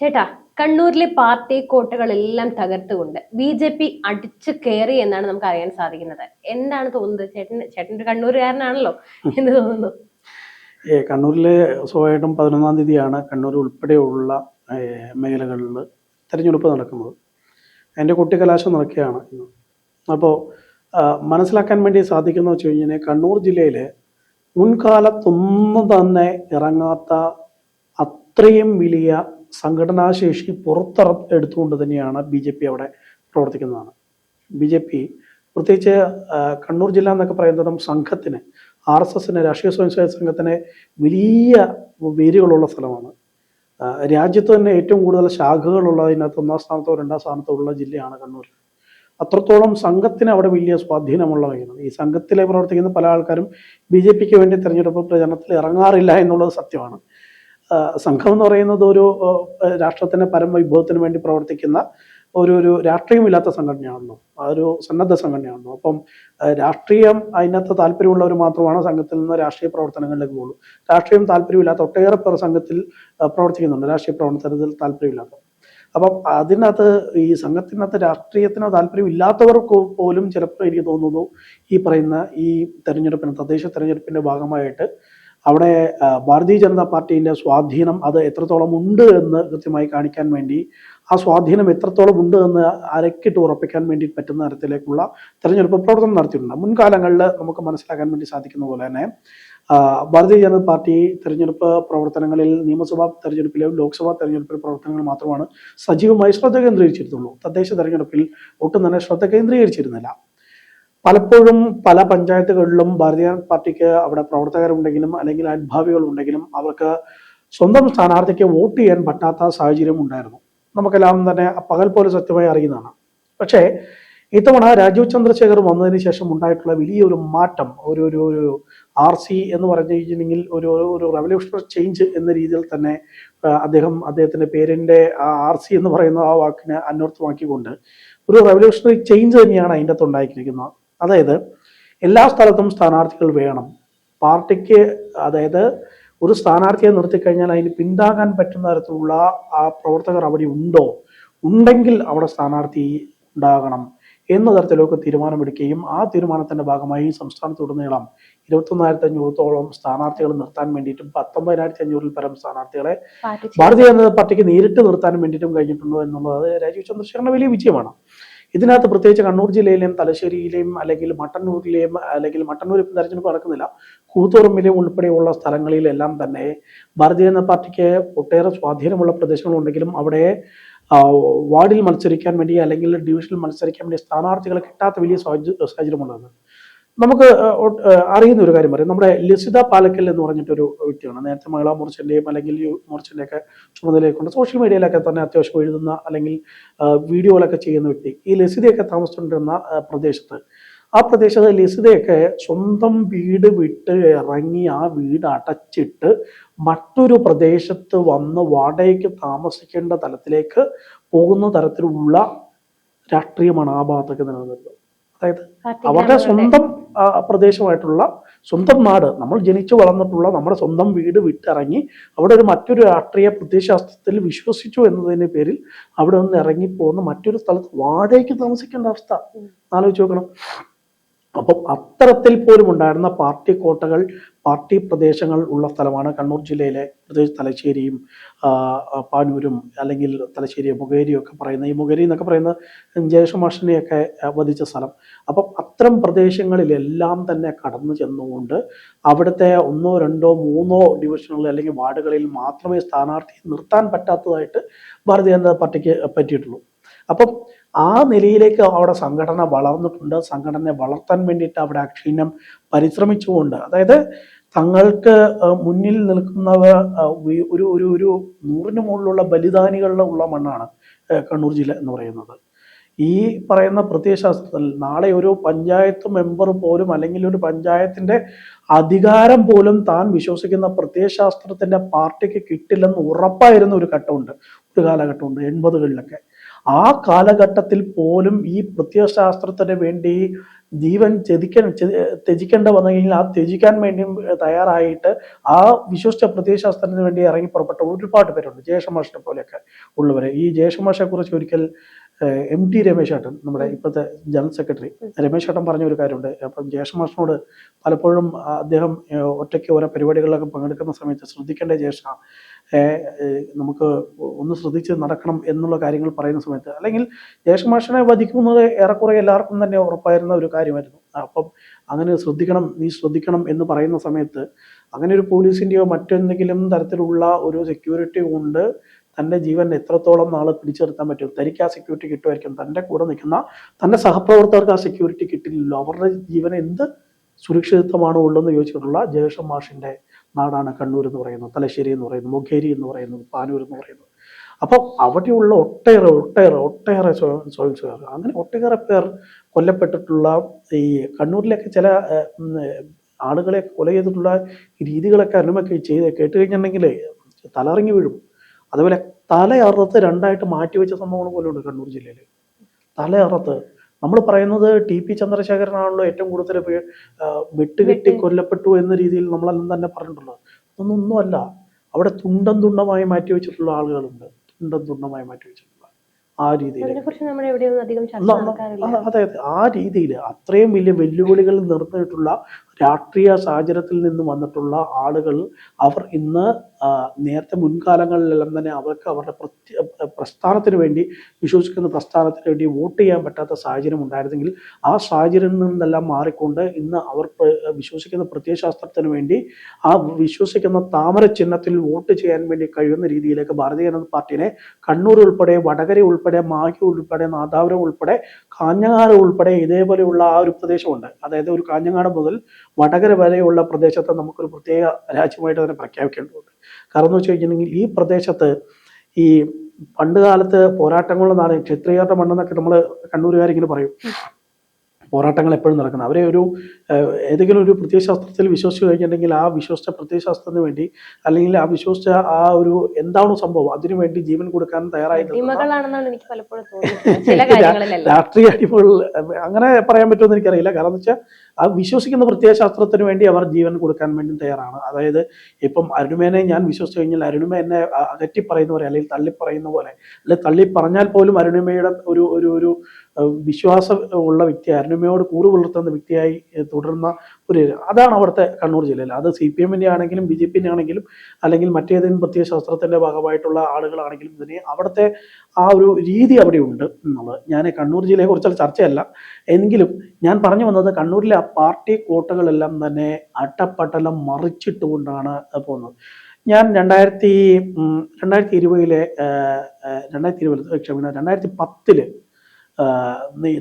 ചേട്ടാ കണ്ണൂരിലെ പാർട്ടി കോട്ടകളെല്ലാം തകർത്തുകൊണ്ട് ബി ജെ പി അടിച്ചു കയറി എന്നാണ് നമുക്ക് അറിയാൻ സാധിക്കുന്നത്. എന്താണ് തോന്നുന്നത്? ചേട്ടൻ ചേട്ടൻ ഒരു കണ്ണൂരുകാരനാണല്ലോ എന്ന് തോന്നുന്നു. ഏ, കണ്ണൂരിലെ സ്വാഭാവികമായിട്ടും പതിനൊന്നാം തീയതിയാണ് കണ്ണൂർ ഉൾപ്പെടെയുള്ള മേഖലകളിൽ തെരഞ്ഞെടുപ്പ് നടക്കുന്നത്. എന്റെ കുട്ടിക്കലാശം നടക്കുകയാണ് ഇന്ന്. അപ്പോൾ മനസ്സിലാക്കാൻ വേണ്ടി സാധിക്കുന്ന വെച്ച് കഴിഞ്ഞാൽ കണ്ണൂർ ജില്ലയിൽ മുൻകാലത്തൊന്നും തന്നെ ഇറങ്ങാത്ത അത്രയും വലിയ സംഘടനാശേഷി പുറത്തറ എടുത്തുകൊണ്ട് തന്നെയാണ് ബി ജെ പി അവിടെ പ്രവർത്തിക്കുന്നതാണ്. ബി ജെ പി പ്രത്യേകിച്ച് കണ്ണൂർ ജില്ല എന്നൊക്കെ പറയുന്നതും സംഘത്തിന് ആർ എസ് എസിന് രാഷ്ട്രീയ സ്വയംസേവക സംഘത്തിന് വലിയ വേരുകളുള്ള സ്ഥലമാണ്. രാജ്യത്ത് തന്നെ ഏറ്റവും കൂടുതൽ ശാഖകളുള്ള അതിനകത്ത് ഒന്നാം സ്ഥാനത്തോ രണ്ടാം സ്ഥാനത്തോ ഉള്ള ജില്ലയാണ് കണ്ണൂർ. അത്രത്തോളം സംഘത്തിന് അവിടെ വലിയ സ്വാധീനമുള്ളവയാണ് ഈ സംഘത്തിലെ പ്രവർത്തിക്കുന്ന പല ആൾക്കാരും ബി ജെ പിക്ക് വേണ്ടി തെരഞ്ഞെടുപ്പ് പ്രചരണത്തിൽ ഇറങ്ങാറില്ല എന്നുള്ളത് സത്യമാണ്. സംഘം എന്ന് പറയുന്നത് ഒരു രാഷ്ട്രത്തിന്റെ പരമവിഭവത്തിന് വേണ്ടി പ്രവർത്തിക്കുന്ന ഒരു ഒരു രാഷ്ട്രീയമില്ലാത്ത സംഘടനയാണല്ലോ ആ ഒരു സന്നദ്ധ സംഘടനയാണല്ലോ അപ്പം രാഷ്ട്രീയം അതിനകത്ത് താല്പര്യമുള്ളവർ മാത്രമാണ് സംഘത്തിൽ നിന്ന് രാഷ്ട്രീയ പ്രവർത്തനങ്ങളിലേക്ക് പോകുള്ളൂ. രാഷ്ട്രീയം താല്പര്യമില്ലാത്ത ഒട്ടേറെ പേർ സംഘത്തിൽ പ്രവർത്തിക്കുന്നുണ്ട്. രാഷ്ട്രീയ പ്രവർത്തനത്തിൽ താല്പര്യമില്ലാത്ത. അപ്പം അതിനകത്ത് ഈ സംഘത്തിനകത്ത് രാഷ്ട്രീയത്തിന് താല്പര്യമില്ലാത്തവർക്ക് പോലും ചിലപ്പോൾ എനിക്ക് തോന്നുന്നു ഈ പറയുന്ന ഈ തെരഞ്ഞെടുപ്പിന് തദ്ദേശ തെരഞ്ഞെടുപ്പിന്റെ ഭാഗമായിട്ട് അവിടെ ഭാരതീയ ജനതാ പാർട്ടിയുടെ സ്വാധീനം അത് എത്രത്തോളം ഉണ്ട് എന്ന് കൃത്യമായി കാണിക്കാൻ വേണ്ടി ആ സ്വാധീനം എത്രത്തോളം ഉണ്ട് എന്ന് അരക്കിട്ട് ഉറപ്പിക്കാൻ വേണ്ടി പറ്റുന്ന തരത്തിലേക്കുള്ള തെരഞ്ഞെടുപ്പ് പ്രവർത്തനം നടത്തിയിട്ടുണ്ട്. മുൻകാലങ്ങളിൽ നമുക്ക് മനസ്സിലാക്കാൻ വേണ്ടി സാധിക്കുന്ന പോലെ തന്നെ ഭാരതീയ ജനതാ പാർട്ടി തെരഞ്ഞെടുപ്പ് പ്രവർത്തനങ്ങളിൽ നിയമസഭാ തെരഞ്ഞെടുപ്പിലെയും ലോക്സഭാ തെരഞ്ഞെടുപ്പിലെ പ്രവർത്തനങ്ങൾ മാത്രമാണ് സജീവമായി ശ്രദ്ധ കേന്ദ്രീകരിച്ചിരുന്നുള്ളൂ. തദ്ദേശ തെരഞ്ഞെടുപ്പിൽ ഒട്ടും തന്നെ ശ്രദ്ധ കേന്ദ്രീകരിച്ചിരുന്നില്ല. പലപ്പോഴും പല പഞ്ചായത്തുകളിലും ഭാരതീയ പാർട്ടിക്ക് അവിടെ പ്രവർത്തകരുണ്ടെങ്കിലും അല്ലെങ്കിൽ അനുഭാവികൾ ഉണ്ടെങ്കിലും അവർക്ക് സ്വന്തം സ്ഥാനാർത്ഥിക്ക് വോട്ട് ചെയ്യാൻ പറ്റാത്ത സാഹചര്യം ഉണ്ടായിരുന്നു. നമുക്കെല്ലാം തന്നെ പകൽ പോലെ സത്യമായി അറിയുന്നതാണ്. പക്ഷേ ഇത്തവണ രാജീവ് ചന്ദ്രശേഖർ വന്നതിന് ശേഷം ഉണ്ടായിട്ടുള്ള വലിയൊരു മാറ്റം ഒരു ഒരു ഒരു ആർ സി എന്ന് പറഞ്ഞു കഴിഞ്ഞിട്ടുണ്ടെങ്കിൽ ഒരു ഒരു- റെവല്യൂഷണറി ചേഞ്ച് എന്ന രീതിയിൽ തന്നെ അദ്ദേഹം അദ്ദേഹത്തിന്റെ പേരിന്റെ ആർ സി എന്ന് പറയുന്ന ആ വാക്കിനെ അന്വർത്ഥമാക്കിക്കൊണ്ട് ഒരു റെവല്യൂഷണറി ചേഞ്ച് തന്നെയാണ് അതിന്റെ അകത്ത് ഉണ്ടായിരിക്കുന്നത്. അതായത് എല്ലാ സ്ഥലത്തും സ്ഥാനാർത്ഥികൾ വേണം. പാർട്ടിക്ക് അതായത് ഒരു സ്ഥാനാർത്ഥിയെ നിർത്തിക്കഴിഞ്ഞാൽ അതിന് പിന്താങ്ങാൻ പറ്റുന്ന തരത്തിലുള്ള ആ പ്രവർത്തകർ അവിടെ ഉണ്ടോ? ഉണ്ടെങ്കിൽ അവിടെ സ്ഥാനാർത്ഥി ഉണ്ടാകണം എന്ന തരത്തിലൊക്കെ തീരുമാനമെടുക്കുകയും ആ തീരുമാനത്തിന്റെ ഭാഗമായി സംസ്ഥാനത്തുടനീളം ഇരുപത്തൊന്നായിരത്തി അഞ്ഞൂറത്തോളം സ്ഥാനാർത്ഥികൾ നിർത്താൻ വേണ്ടിയിട്ടും പത്തൊമ്പതിനായിരത്തി അഞ്ഞൂറിൽ പരം സ്ഥാനാർത്ഥികളെ ഭാരതീയ ജനതാ പാർട്ടിക്ക് നേരിട്ട് നിർത്താനും വേണ്ടിയിട്ടും കഴിഞ്ഞിട്ടുണ്ടോ എന്നുള്ളത് രാജീവ് ചന്ദ്രശേഖരന്റെ വലിയ വിജയമാണ്. ഇതിനകത്ത് പ്രത്യേകിച്ച് കണ്ണൂർ ജില്ലയിലെയും തലശ്ശേരിയിലെയും അല്ലെങ്കിൽ മട്ടന്നൂരിലെയും അല്ലെങ്കിൽ മട്ടന്നൂർ ഇപ്പം തെരഞ്ഞെടുപ്പ് നടക്കുന്നില്ല കൂത്തുറമ്പിലെയും ഉൾപ്പെടെയുള്ള സ്ഥലങ്ങളിലെല്ലാം തന്നെ ഭാരതീയ ജനതാ പാർട്ടിക്ക് ഒട്ടേറെ സ്വാധീനമുള്ള പ്രദേശങ്ങളുണ്ടെങ്കിലും അവിടെ വാർഡിൽ മത്സരിക്കാൻ വേണ്ടി അല്ലെങ്കിൽ ഡിവിഷനിൽ മത്സരിക്കാൻ വേണ്ടി സ്ഥാനാർത്ഥികളെ കിട്ടാത്ത വലിയ സാഹചര്യമുള്ളത് നമുക്ക് അറിയുന്ന ഒരു കാര്യം പറയാം. നമ്മുടെ ലസിത പാലക്കൽ എന്ന് പറഞ്ഞിട്ട് ഒരു വ്യക്തിയാണ്. നേരത്തെ മഹിളാ മോർച്ചന്റെയും അല്ലെങ്കിൽ യു- മോർച്ചന്റെ ഒക്കെ ചുമതലയൊക്കെ സോഷ്യൽ മീഡിയയിലൊക്കെ തന്നെ അത്യാവശ്യം എഴുതുന്ന അല്ലെങ്കിൽ വീഡിയോകളൊക്കെ ചെയ്യുന്ന വ്യക്തി. ഈ ലസിതയൊക്കെ താമസിച്ചുകൊണ്ടിരുന്ന പ്രദേശത്ത് ആ പ്രദേശത്ത് ലസിതയൊക്കെ സ്വന്തം വീട് വിട്ട് ഇറങ്ങി ആ വീട് അടച്ചിട്ട് മറ്റൊരു പ്രദേശത്ത് വന്ന് വാടകയ്ക്ക് താമസിക്കേണ്ട തലത്തിലേക്ക് പോകുന്ന തരത്തിലുള്ള രാഷ്ട്രീയമാണ് ആ ഭാഗത്തൊക്കെ നിലനിൽക്കുന്നത് അതായത് അവരുടെ സ്വന്തം പ്രദേശമായിട്ടുള്ള സ്വന്തം നാട്. നമ്മൾ ജനിച്ചു വളർന്നിട്ടുള്ള നമ്മുടെ സ്വന്തം വീട് വിട്ടിറങ്ങി അവിടെ ഒരു മറ്റൊരു രാഷ്ട്രീയ പ്രത്യയശാസ്ത്രത്തിൽ വിശ്വസിച്ചു എന്നതിന്റെ പേരിൽ അവിടെ നിന്ന് ഇറങ്ങിപ്പോകുന്ന മറ്റൊരു സ്ഥലത്ത് വാടകയ്ക്ക് താമസിക്കേണ്ട അവസ്ഥ. ആലോചിച്ച് നോക്കണം. അപ്പം അത്തരത്തിൽ പോലും ഉണ്ടായിരുന്ന പാർട്ടി കോട്ടകൾ പാർട്ടി പ്രദേശങ്ങൾ ഉള്ള സ്ഥലമാണ് കണ്ണൂർ ജില്ലയിലെ പ്രത്യേകിച്ച് തലശ്ശേരിയും പാനൂരും അല്ലെങ്കിൽ തലശ്ശേരി മുഖേരിയും ഒക്കെ പറയുന്ന ഈ മുഖേരി എന്നൊക്കെ പറയുന്ന ജയസുമാഷിനെയൊക്കെ വധിച്ച സ്ഥലം. അപ്പം അത്തരം പ്രദേശങ്ങളിലെല്ലാം തന്നെ കടന്നു ചെന്നുകൊണ്ട് അവിടുത്തെ ഒന്നോ രണ്ടോ മൂന്നോ ഡിവിഷനുകളിൽ അല്ലെങ്കിൽ വാർഡുകളിൽ മാത്രമേ സ്ഥാനാർത്ഥിയെ നിർത്താൻ പറ്റാത്തതായിട്ട് ഭാരതീയ ജനതാ പാർട്ടിക്ക് പറ്റിയിട്ടുള്ളൂ. അപ്പം ആ നിലയിലേക്ക് അവിടെ സംഘടന വളർന്നിട്ടുണ്ട്. സംഘടനയെ വളർത്താൻ വേണ്ടിയിട്ട് അവിടെ അക്ഷീണം പരിശ്രമിച്ചുകൊണ്ട് അതായത് തങ്ങൾക്ക് മുന്നിൽ നിൽക്കുന്നവർ ഒരു ഒരു ഒരു നൂറിന് മുകളിലുള്ള ബലിദാനികളുടെ ഉള്ള മണ്ണാണ് കണ്ണൂർ ജില്ല എന്ന് പറയുന്നത്. ഈ പറയുന്ന പ്രത്യയശാസ്ത്രത്തിൽ നാളെ ഒരു പഞ്ചായത്ത് മെമ്പർ പോലും അല്ലെങ്കിൽ ഒരു പഞ്ചായത്തിന്റെ അധികാരം പോലും താൻ വിശ്വസിക്കുന്ന പ്രത്യയശാസ്ത്രത്തിന്റെ പാർട്ടിക്ക് കിട്ടില്ലെന്ന് ഉറപ്പായിരുന്ന ഒരു ഘട്ടമുണ്ട്. ഒരു കാലഘട്ടമുണ്ട് എൺപതുകളിലൊക്കെ. ആ കാലഘട്ടത്തിൽ പോലും ഈ പ്രത്യയശാസ്ത്രത്തിന് വേണ്ടി ജീവൻ ത്യജിക്കാൻ ത്യജിക്കേണ്ട വന്നു കഴിഞ്ഞാൽ ആ ത്യജിക്കാൻ വേണ്ടിയും തയ്യാറായിട്ട് ആ വിശ്വസിച്ച പ്രത്യയശാസ്ത്രത്തിന് വേണ്ടി ഇറങ്ങി പുറപ്പെട്ട ഒരുപാട് പേരുണ്ട്. ജയശമാഷിനെ പോലെയൊക്കെ ഉള്ളവർ ഈ ജയശമാഷെ കുറിച്ച് ഒരിക്കൽ എം ടി രമേശ് നമ്മുടെ ഇപ്പോഴത്തെ ജനറൽ സെക്രട്ടറി രമേശ് പറഞ്ഞ ഒരു കാര്യമുണ്ട്. അപ്പം ജയശമാഷിനോട് പലപ്പോഴും അദ്ദേഹം ഒറ്റയ്ക്ക് ഓരോ പരിപാടികളിലൊക്കെ പങ്കെടുക്കുന്ന സമയത്ത് ശ്രദ്ധിക്കേണ്ട ജേഷ നമുക്ക് ഒന്ന് ശ്രദ്ധിച്ച് നടക്കണം എന്നുള്ള കാര്യങ്ങൾ പറയുന്ന സമയത്ത് അല്ലെങ്കിൽ ജയശമാഷിനെ വധിക്കുന്നത് ഏറെക്കുറെ എല്ലാവർക്കും തന്നെ ഉറപ്പായിരുന്ന ഒരു കാര്യമായിരുന്നു. അപ്പം അങ്ങനെ ശ്രദ്ധിക്കണം നീ ശ്രദ്ധിക്കണം എന്ന് പറയുന്ന സമയത്ത് അങ്ങനെ ഒരു പോലീസിന്റെയോ മറ്റെന്തെങ്കിലും തരത്തിലുള്ള ഒരു സെക്യൂരിറ്റി കൊണ്ട് തന്റെ ജീവൻ എത്രത്തോളം നാളെ പിടിച്ചെടുക്കാൻ പറ്റും? തനിക്ക് ആ സെക്യൂരിറ്റി കിട്ടുമായിരിക്കും. തന്റെ കൂടെ നിൽക്കുന്ന തന്റെ സഹപ്രവർത്തകർക്ക് ആ സെക്യൂരിറ്റി കിട്ടില്ലല്ലോ. അവരുടെ ജീവൻ എന്ത് സുരക്ഷിതത്വമാണോ ഉള്ളതെന്ന് ചോദിച്ചിട്ടുള്ള ജയഷം മാഷിന്റെ നാടാണ് കണ്ണൂർ എന്ന് പറയുന്നത് തലശ്ശേരി എന്ന് പറയുന്നത് മൊഖേരി എന്ന് പറയുന്നത് പാനൂർ എന്ന് പറയുന്നത് അപ്പം അവിടെയുള്ള ഒട്ടേറെ ഒട്ടേറെ ഒട്ടേറെ സ്വയം സ്വയം അങ്ങനെ ഒട്ടേറെ പേർ കൊല്ലപ്പെട്ടിട്ടുള്ള ഈ കണ്ണൂരിലൊക്കെ ചില ആളുകളെ കൊല ചെയ്തിട്ടുള്ള രീതികളൊക്കെ അനുമൊക്കെ ചെയ്ത് കേട്ട് കഴിഞ്ഞിട്ടുണ്ടെങ്കിൽ തലറിങ്ങി വീഴും. അതുപോലെ തല രണ്ടായിട്ട് മാറ്റിവെച്ച സംഭവങ്ങൾ പോലും ഉണ്ട് കണ്ണൂർ ജില്ലയിൽ. തല നമ്മൾ പറയുന്നത് ടി പി ചന്ദ്രശേഖരനാണല്ലോ ഏറ്റവും കൂടുതൽ വെട്ടുകെട്ടി കൊല്ലപ്പെട്ടു എന്ന രീതിയിൽ നമ്മളെല്ലാം തന്നെ പറഞ്ഞിട്ടുള്ളത് അതൊന്നും ഒന്നുമല്ല അവിടെ തുണ്ടം തുണ്ടമായി മാറ്റി വെച്ചിട്ടുള്ള ആളുകളുണ്ട്. തുണ്ടം തുണ്ടമായി മാറ്റി വെച്ചിട്ടുള്ള ആ രീതിയിൽ. അതെ ആ രീതിയിൽ അത്രയും വലിയ വെല്ലുവിളികൾ നിർത്തിയിട്ടുള്ള രാഷ്ട്രീയ സാഹചര്യത്തിൽ നിന്ന് വന്നിട്ടുള്ള ആളുകൾ അവർ ഇന്ന് നേരത്തെ മുൻകാലങ്ങളിലെല്ലാം തന്നെ അവർക്ക് അവരുടെ പ്രസ്ഥാനത്തിന് വേണ്ടി വിശ്വസിക്കുന്ന പ്രസ്ഥാനത്തിന് വേണ്ടി വോട്ട് ചെയ്യാൻ പറ്റാത്ത സാഹചര്യം ഉണ്ടായിരുന്നെങ്കിൽ ആ സാഹചര്യം നിന്നെല്ലാം മാറിക്കൊണ്ട് ഇന്ന് അവർ വിശ്വസിക്കുന്ന പ്രത്യയശാസ്ത്രത്തിന് വേണ്ടി ആ വിശ്വസിക്കുന്ന താമര ചിഹ്നത്തിൽ വോട്ട് ചെയ്യാൻ വേണ്ടി കഴിയുന്ന രീതിയിലേക്ക് ഭാരതീയ ജനതാ പാർട്ടിനെ കണ്ണൂർ ഉൾപ്പെടെ വടകര ഉൾപ്പെടെ മാഹി ഉൾപ്പെടെ നാദാപുരം ഉൾപ്പെടെ കാഞ്ഞങ്ങാട് ഉൾപ്പെടെ ഇതേപോലെയുള്ള ആ ഒരു പ്രദേശമുണ്ട്. അതായത് ഒരു കാഞ്ഞങ്ങാട് മുതൽ വടകര വരെയുള്ള പ്രദേശത്തെ നമുക്കൊരു പ്രത്യേക രാജ്യമായിട്ട് തന്നെ പ്രഖ്യാപിക്കേണ്ടതുണ്ട്. കാരണം എന്ന് വെച്ച് കഴിഞ്ഞിട്ടുണ്ടെങ്കിൽ ഈ പ്രദേശത്ത് ഈ പണ്ട് കാലത്ത് പോരാട്ടങ്ങളുടെ നാട് ക്ഷത്രിയരുടെ മണ്ണെന്നൊക്കെ നമ്മൾ കണ്ണൂരുകാരിങ്ങനെ പറയും. പോരാട്ടങ്ങൾ എപ്പോഴും നടക്കുന്നത്. അവരെ ഒരു ഏതെങ്കിലും ഒരു പ്രത്യയശാസ്ത്രത്തിൽ വിശ്വസിച്ച് കഴിഞ്ഞിട്ടുണ്ടെങ്കിൽ ആ വിശ്വസിച്ച പ്രത്യയശാസ്ത്രത്തിന് വേണ്ടി അല്ലെങ്കിൽ ആ വിശ്വസിച്ച ആ ഒരു എന്താണോ സംഭവം അതിനു വേണ്ടി ജീവൻ കൊടുക്കാൻ തയ്യാറായി നിൽക്കുന്ന അടിമകളാണെന്നാണ് എനിക്ക് പലപ്പോഴും തോന്നുന്നത്. ചില കാര്യങ്ങളിലല്ല. രാഷ്ട്രീയ അടിമകൾ അങ്ങനെ പറയാൻ പറ്റുമെന്ന് എനിക്കറിയില്ല. കാരണം എന്ന് വെച്ചാൽ ആ വിശ്വസിക്കുന്ന പ്രത്യയശാസ്ത്രത്തിന് വേണ്ടി അവർ ജീവൻ കൊടുക്കാൻ വേണ്ടി തയ്യാറാണ്. അതായത് ഇപ്പം അരുണിമേനെ ഞാൻ വിശ്വസിച്ച് കഴിഞ്ഞാൽ അരുണിമ എന്നെ അകറ്റി പറയുന്ന പോലെ അല്ലെങ്കിൽ തള്ളി പറയുന്ന പോലെ അല്ലെങ്കിൽ തള്ളി പറഞ്ഞാൽ പോലും അരുണിമയുടെ ഒരു ഒരു ഒരു വിശ്വാസം ഉള്ള വ്യക്തി അരുണിമയോട് കൂറ് പുലർത്തുന്ന വ്യക്തിയായി തുടരുന്ന ഒരു അതാണ് അവിടുത്തെ കണ്ണൂർ ജില്ലയിൽ അത് സി പി എമ്മിന്റെ ആണെങ്കിലും ബി ജെ പിന്റെ ആണെങ്കിലും അല്ലെങ്കിൽ മറ്റേതെങ്കിലും പ്രത്യേക ശാസ്ത്രത്തിന്റെ ഭാഗമായിട്ടുള്ള ആളുകളാണെങ്കിലും ഇതിനെ അവിടുത്തെ ആ ഒരു രീതി അവിടെ ഉണ്ട് എന്നുള്ളത്. ഞാൻ കണ്ണൂർ ജില്ലയെ കുറിച്ചുള്ള ചർച്ചയല്ല. എങ്കിലും ഞാൻ പറഞ്ഞു വന്നത് കണ്ണൂരിലെ ആ പാർട്ടി കോട്ടകളെല്ലാം തന്നെ അട്ടപ്പട്ടലം മറിച്ചിട്ടുകൊണ്ടാണ് പോകുന്നത്. ഞാൻ രണ്ടായിരത്തി രണ്ടായിരത്തി ഇരുപതിലെ രണ്ടായിരത്തി ഇരുപത് ക്ഷമിക്കണം രണ്ടായിരത്തി പത്തിൽ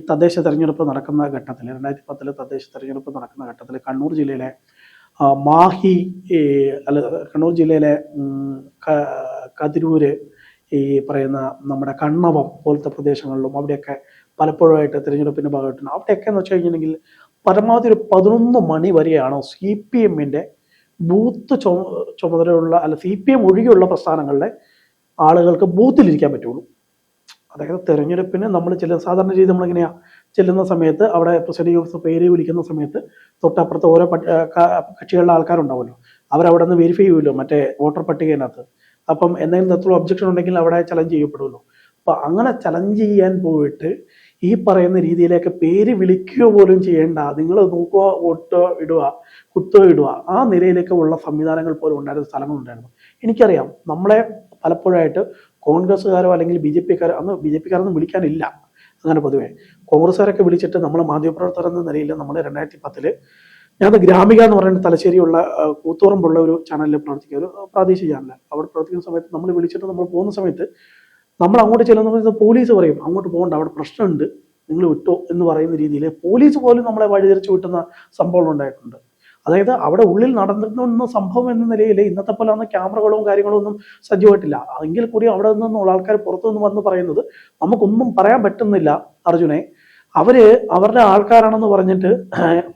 തദ്ദേശ തെരഞ്ഞെടുപ്പ് നടക്കുന്ന ഘട്ടത്തിൽ രണ്ടായിരത്തി പത്തിലെ തദ്ദേശ തെരഞ്ഞെടുപ്പ് നടക്കുന്ന ഘട്ടത്തിൽ കണ്ണൂർ ജില്ലയിലെ മാഹി അല്ല കണ്ണൂർ ജില്ലയിലെ കതിരൂര് ഈ പറയുന്ന നമ്മുടെ കണ്ണവം പോലത്തെ പ്രദേശങ്ങളിലും അവിടെയൊക്കെ പലപ്പോഴുമായിട്ട് തിരഞ്ഞെടുപ്പിന്റെ ഭാഗമായിട്ടുണ്ട്. അവിടെയൊക്കെ എന്ന് വെച്ച് കഴിഞ്ഞിട്ടുണ്ടെങ്കിൽ പരമാവധി ഒരു പതിനൊന്ന് മണി വരെയാണ് സി പി എമ്മിന്റെ ബൂത്ത് ചുമ ചുമതലയുള്ള അല്ല സി പി എം ഒഴികെയുള്ള പ്രസ്ഥാനങ്ങളിലെ ആളുകൾക്ക് ബൂത്തിലിരിക്കാൻ പറ്റുള്ളൂ. അതായത് തെരഞ്ഞെടുപ്പിന് നമ്മൾ ചില സാധാരണ രീതി നമ്മളിങ്ങനെയാ. ചെല്ലുന്ന സമയത്ത് അവിടെ പ്രസിഡന്റ് ഓഫീസർ പേര് വിളിക്കുന്ന സമയത്ത് തൊട്ടപ്പുറത്ത് ഓരോ കക്ഷികളിലെ ആൾക്കാരുണ്ടാവുമല്ലോ. അവരവിടെ നിന്ന് വെരിഫൈ ചെയ്യുമല്ലോ മറ്റേ വോട്ടർ പട്ടികയിനകത്ത്. അപ്പം എന്തെങ്കിലും തരത്തിലുള്ള ഒബ്ജക്ഷൻ ഉണ്ടെങ്കിൽ അവിടെ ചലഞ്ച് ചെയ്യപ്പെടുമല്ലോ. അപ്പൊ അങ്ങനെ ചലഞ്ച് ചെയ്യാൻ പോയിട്ട് ഈ പറയുന്ന രീതിയിലേക്ക് പേര് വിളിക്കുക പോലും ചെയ്യേണ്ട നിങ്ങൾ നോക്കുക വോട്ടോ ഇടുക കുത്തോ ഇടുക ആ നിലയിലേക്ക് ഉള്ള സംവിധാനങ്ങൾ പോലും ഉണ്ടായിരുന്ന സ്ഥലങ്ങളുണ്ടായിരുന്നു. എനിക്കറിയാം നമ്മളെ പലപ്പോഴായിട്ട് കോൺഗ്രസ്സുകാരോ അല്ലെങ്കിൽ ബി ജെ പിക്കാരോ അന്ന് ബി ജെ പിക്കാരൊന്നും വിളിക്കാനില്ല. അങ്ങനെ പൊതുവെ കോൺഗ്രസ്സുകാരൊക്കെ വിളിച്ചിട്ട് നമ്മൾ മാധ്യമപ്രവർത്തകർ എന്ന നിലയിൽ നമ്മൾ രണ്ടായിരത്തി പത്തിൽ ഞാൻ ഗ്രാമിക എന്ന് പറയുന്ന തലശ്ശേരിയുള്ള കൂത്തുറമ്പുള്ള ഒരു ചാനലിൽ പ്രവർത്തിക്കുക ഒരു പ്രാദേശിക ചാനൽ അവിടെ പ്രവർത്തിക്കുന്ന സമയത്ത് നമ്മൾ വിളിച്ചിട്ട് നമ്മൾ പോകുന്ന സമയത്ത് നമ്മൾ അങ്ങോട്ട് ചെല്ലുന്ന സമയത്ത് പോലീസ് പറയും അങ്ങോട്ട് പോകണ്ട അവിടെ പ്രശ്നമുണ്ട്. നിങ്ങൾ വിട്ടോ എന്ന് പറയുന്ന രീതിയിൽ പോലീസ് പോലും നമ്മളെ വഴിതിരിച്ചു വിട്ടുന്ന സംഭവങ്ങൾ ഉണ്ടായിട്ടുണ്ട്. അതായത് അവിടെ ഉള്ളിൽ നടന്നിരുന്ന സംഭവം എന്ന നിലയിൽ ഇന്നത്തെ പോലെ അന്ന് ക്യാമറകളും കാര്യങ്ങളും ഒന്നും സജ്ജമായിട്ടില്ല. എങ്കിൽ കൂടി അവിടെ നിന്നുള്ള ആൾക്കാർ പുറത്തു നിന്ന് വന്ന് പറയുന്നത് നമുക്കൊന്നും പറയാൻ പറ്റുന്നില്ല അർജുനെ. അവർ അവരുടെ ആൾക്കാരാണെന്ന് പറഞ്ഞിട്ട്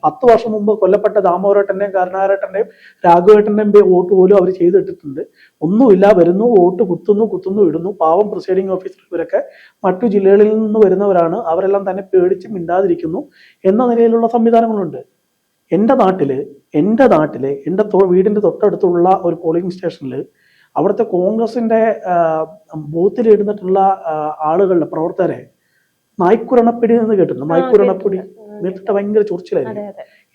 പത്ത് വർഷം മുമ്പ് കൊല്ലപ്പെട്ട ദാമോരേട്ടന്റെയും കരുണാരേട്ടന്റെയും രാഘവേട്ടന്റെയും പേ- വോട്ട് പോലും അവർ ചെയ്തിട്ടിട്ടുണ്ട്. ഒന്നുമില്ല വരുന്നു വോട്ട് കുത്തുന്നു കുത്തുന്നു ഇടുന്നു. പാവം പ്രിസൈഡിംഗ് ഓഫീസർ ഇവരൊക്കെ മറ്റു ജില്ലകളിൽ നിന്ന് വരുന്നവരാണ്. അവരെല്ലാം തന്നെ പേടിച്ച് മിണ്ടാതിരിക്കുന്നു എന്ന നിലയിലുള്ള സംവിധാനങ്ങളുണ്ട്. എന്റെ നാട്ടിൽ എന്റെ നാട്ടിൽ എന്റെ വീടിന്റെ തൊട്ടടുത്തുള്ള ഒരു പോളിംഗ് സ്റ്റേഷനിൽ അവിടുത്തെ കോൺഗ്രസിന്റെ ബൂത്തിൽ ഇരുന്നിട്ടുള്ള ആളുകളുടെ പ്രവർത്തകരെ നായ്ക്കുരണപ്പിടി എന്ന് കേട്ടിട്ടുണ്ട്? നായ്ക്കുരണപ്പിടി നേരിട്ട് ഭയങ്കര ചൊറിച്ചിലായിരുന്നു.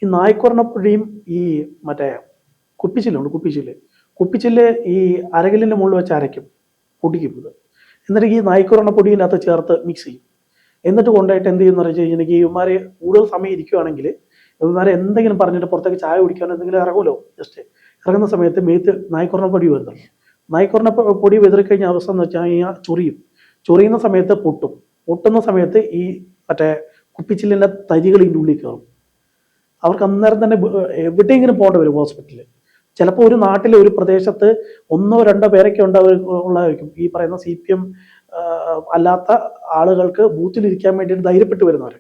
ഈ നായ്ക്കുരണപ്പിടിയും ഈ മറ്റേ കുപ്പിച്ചില്ലുണ്ട് കുപ്പിച്ചില്ല്. കുപ്പിച്ചില്ല് ഈ അരകല്ലിന്റെ മുകളിൽ വെച്ച് അരയ്ക്കും പൊടിക്കും ഇത്. എന്നിട്ട് ഈ നായ്ക്കുരണപ്പൊടിയിനകത്ത് ചേർത്ത് മിക്സ് ചെയ്യും. എന്നിട്ട് കൊണ്ടായിട്ട് എന്ത് ചെയ്യുന്ന? വെച്ച് കഴിഞ്ഞാൽ ഇവന്മാര് കൂടുതൽ സമയം ഇരിക്കുവാണെങ്കിൽ ഇവന്മാരെ എന്തെങ്കിലും പറഞ്ഞിട്ട് പുറത്തേക്ക് ചായ കുടിക്കാനോ എന്തെങ്കിലും ഇറങ്ങുമല്ലോ ജസ്റ്റ് ഇറങ്ങുന്ന സമയത്ത് മേത്ത് പൊടി വരുന്നുണ്ട് നായ്ക്കുറണ പൊടി വെതിറിക്കഴിഞ്ഞ അവസ്ഥ എന്ന് വെച്ചാൽ ഈ ചൊറിയും. ചൊറിയുന്ന സമയത്ത് പൊട്ടും. പൊട്ടുന്ന സമയത്ത് ഈ മറ്റേ കുപ്പിച്ചില്ലിന്റെ തരികൾ ഇതിന്റെ ഉള്ളിൽ കയറും. അവർക്ക് അന്നേരം തന്നെ എവിടെയെങ്കിലും പോകേണ്ടി വരും ഹോസ്പിറ്റലിൽ ചിലപ്പോൾ ഒരു നാട്ടിലെ ഒരു പ്രദേശത്ത് ഒന്നോ രണ്ടോ പേരൊക്കെ ഉണ്ടാവും ഈ പറയുന്ന സി പി എം അല്ലാത്ത ആളുകൾക്ക് ബൂത്തിലിരിക്കാൻ വേണ്ടിയിട്ട് ധൈര്യപ്പെട്ട് വരുന്നവർ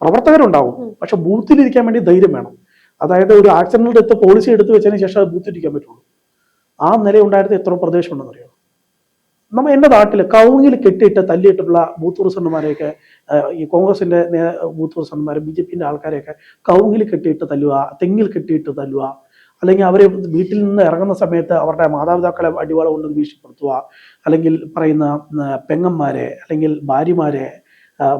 പ്രവർത്തകരുണ്ടാവും. പക്ഷെ ബൂത്തിലിരിക്കാൻ വേണ്ടി ധൈര്യം വേണം. അതായത് ഒരു ആക്സിഡന്റിൽ എടുത്ത് പോളിസി എടുത്തു വെച്ചതിന് ശേഷം അത് ബൂത്തിലിരിക്കാൻ പറ്റുള്ളൂ. ആ നില ഉണ്ടായിരുന്ന എത്ര പ്രദേശം ഉണ്ടെന്ന് അറിയാം നമ്മൾ എന്റെ നാട്ടിൽ കൗങ്ങിൽ കെട്ടിയിട്ട് തല്ലിയിട്ടുള്ള ബൂത്ത് പ്രസിഡന്റുമാരെയൊക്കെ ഈ കോൺഗ്രസിന്റെ ബൂത്ത് പ്രസിഡന്റുമാരും ബി ജെ പിന്റെ ആൾക്കാരെയൊക്കെ കൗങ്ങിൽ കെട്ടിയിട്ട് തല്ലുക തെങ്ങിൽ കെട്ടിയിട്ട് തല്ലുക അല്ലെങ്കിൽ അവരെ വീട്ടിൽ നിന്ന് ഇറങ്ങുന്ന സമയത്ത് അവരുടെ മാതാപിതാക്കളെ അടിവാളം കൊണ്ട് ഭീഷണിപ്പെടുത്തുക അല്ലെങ്കിൽ പറയുന്ന പെങ്ങന്മാരെ അല്ലെങ്കിൽ ഭാര്യമാരെ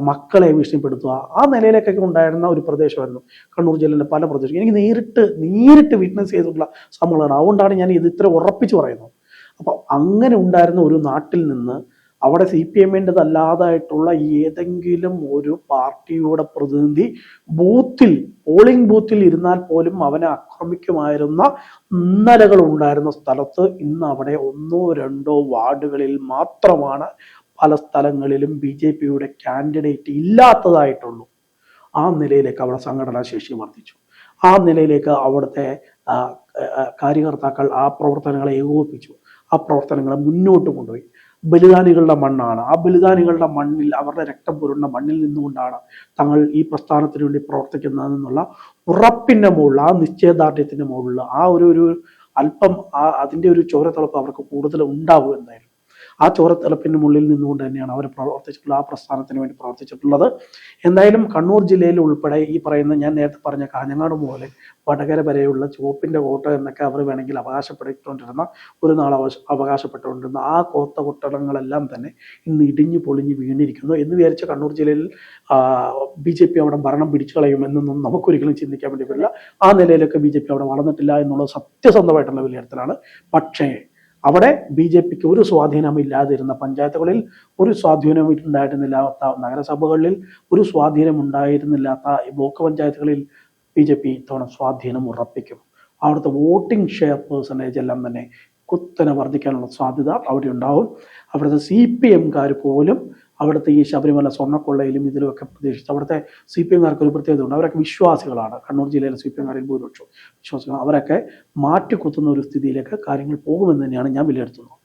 മക്കളെ ഭീഷണിപ്പെടുത്തുക. ആ നിലയിലേക്കൊക്കെ ഉണ്ടായിരുന്ന ഒരു പ്രദേശമായിരുന്നു കണ്ണൂർ ജില്ലയിലെ പല പ്രദേശം. എനിക്ക് നേരിട്ട് നേരിട്ട് വിറ്റ്നസ് ചെയ്തിട്ടുള്ള സംഭവങ്ങളാണ്. അതുകൊണ്ടാണ് ഞാൻ ഇത് ഇത്ര ഉറപ്പിച്ച് പറയുന്നത്. അപ്പോൾ അങ്ങനെ ഉണ്ടായിരുന്ന ഒരു നാട്ടിൽ നിന്ന് അവിടെ സി പി എമ്മിന്റെതല്ലാതായിട്ടുള്ള ഏതെങ്കിലും ഒരു പാർട്ടിയുടെ പ്രതിനിധി ബൂത്തിൽ പോളിംഗ് ബൂത്തിൽ ഇരുന്നാൽ പോലും അവനെ ആക്രമിക്കുമായിരുന്ന ഇന്നലകൾ ഉണ്ടായിരുന്ന സ്ഥലത്ത് ഇന്ന് അവിടെ ഒന്നോ രണ്ടോ വാർഡുകളിൽ മാത്രമാണ് പല സ്ഥലങ്ങളിലും ബി ജെ പിയുടെ കാൻഡിഡേറ്റ് ഇല്ലാത്തതായിട്ടുള്ളൂ. ആ നിലയിലേക്ക് അവിടെ സംഘടനാ ശേഷി വർദ്ധിച്ചു. ആ നിലയിലേക്ക് അവിടുത്തെ കാര്യകർത്താക്കൾ ആ പ്രവർത്തനങ്ങളെ ഏകോപിപ്പിച്ചു. ആ പ്രവർത്തനങ്ങളെ മുന്നോട്ട് കൊണ്ടുപോയി. ബലിദാനികളുടെ മണ്ണാണ്. ആ ബലിദാനികളുടെ മണ്ണിൽ അവരുടെ രക്തം പുരുണ്ട മണ്ണിൽ നിന്നുകൊണ്ടാണ് തങ്ങൾ ഈ പ്രസ്ഥാനത്തിന് വേണ്ടി പ്രവർത്തിക്കുന്നതെന്നുള്ള ഉറപ്പിന്റെ മുകളിൽ ആ നിശ്ചയദാർഢ്യത്തിന്റെ മുകളിൽ ആ ഒരു ഒരു അല്പം ആ അതിന്റെ ഒരു ചോരത്തിളപ്പ് അവർക്ക് കൂടുതൽ ഉണ്ടാവും എന്തായാലും. ആ ചോരത്തിളപ്പിന്റെ മുള്ളിൽ നിന്നുകൊണ്ട് തന്നെയാണ് അവർ പ്രവർത്തിച്ചിട്ടുള്ളത് ആ പ്രസ്ഥാനത്തിന് വേണ്ടി പ്രവർത്തിച്ചിട്ടുള്ളത്. എന്തായാലും കണ്ണൂർ ജില്ലയിൽ ഉൾപ്പെടെ ഈ പറയുന്ന ഞാൻ നേരത്തെ പറഞ്ഞ കാഞ്ഞങ്ങാട് മുതൽ വടകര വരെയുള്ള ചുവപ്പിന്റെ കോട്ട എന്നൊക്കെ അവർ വേണമെങ്കിൽ അവകാശപ്പെട്ടുകൊണ്ടിരുന്ന ഒരു നാൾ അവകാശ അവകാശപ്പെട്ടുകൊണ്ടിരുന്ന ആ കോത്ത കൊട്ടടങ്ങളെല്ലാം തന്നെ ഇന്ന് ഇടിഞ്ഞു പൊളിഞ്ഞു വീണിരിക്കുന്നു എന്ന് വിചാരിച്ച കണ്ണൂർ ജില്ലയിൽ ബി ജെ പി അവിടെ ഭരണം പിടിച്ചു കളയുമെന്നൊന്നും നമുക്കൊരിക്കലും ചിന്തിക്കാൻ വേണ്ടി പറ്റില്ല. ആ നിലയിലൊക്കെ ബി ജെ പി അവിടെ വളർന്നിട്ടില്ല എന്നുള്ളത് സത്യസന്ധമായിട്ടുള്ള വിലയിരുത്തലാണ്. പക്ഷേ അവിടെ ബി ജെ പിക്ക് ഒരു സ്വാധീനമില്ലാതിരുന്ന പഞ്ചായത്തുകളിൽ ഒരു സ്വാധീനം ഉണ്ടായിരുന്നില്ലാത്ത നഗരസഭകളിൽ ഒരു സ്വാധീനം ഉണ്ടായിരുന്നില്ലാത്ത ബ്ലോക്ക് പഞ്ചായത്തുകളിൽ ബി ജെ പി ഇത്തവണ സ്വാധീനം ഉറപ്പിക്കും. അവിടുത്തെ വോട്ടിംഗ് ഷെയർ പേഴ്സന്റേജ് എല്ലാം തന്നെ കുത്തനെ വർദ്ധിക്കാനുള്ള സാധ്യത അവിടെ ഉണ്ടാവും. അവിടുത്തെ സി പി എംകാർ പോലും അവിടുത്തെ ഈ ശബരിമല സ്വർണക്കൊള്ളയിലും ഇതിലുമൊക്കെ പ്രതീക്ഷിച്ച് അവിടുത്തെ സി പി എംകാർക്ക് ഒരു പ്രത്യേകത ഉണ്ട്. അവരൊക്കെ വിശ്വാസികളാണ്. കണ്ണൂർ ജില്ലയിലെ സി പി എംകാരിൽ ഭൂരിപക്ഷം വിശ്വാസികൾ അവരൊക്കെ മാറ്റിക്കുത്തുന്ന ഒരു സ്ഥിതിയിലേക്ക് കാര്യങ്ങൾ പോകുമെന്ന് തന്നെയാണ് ഞാൻ വിലയിരുത്തുന്നത്.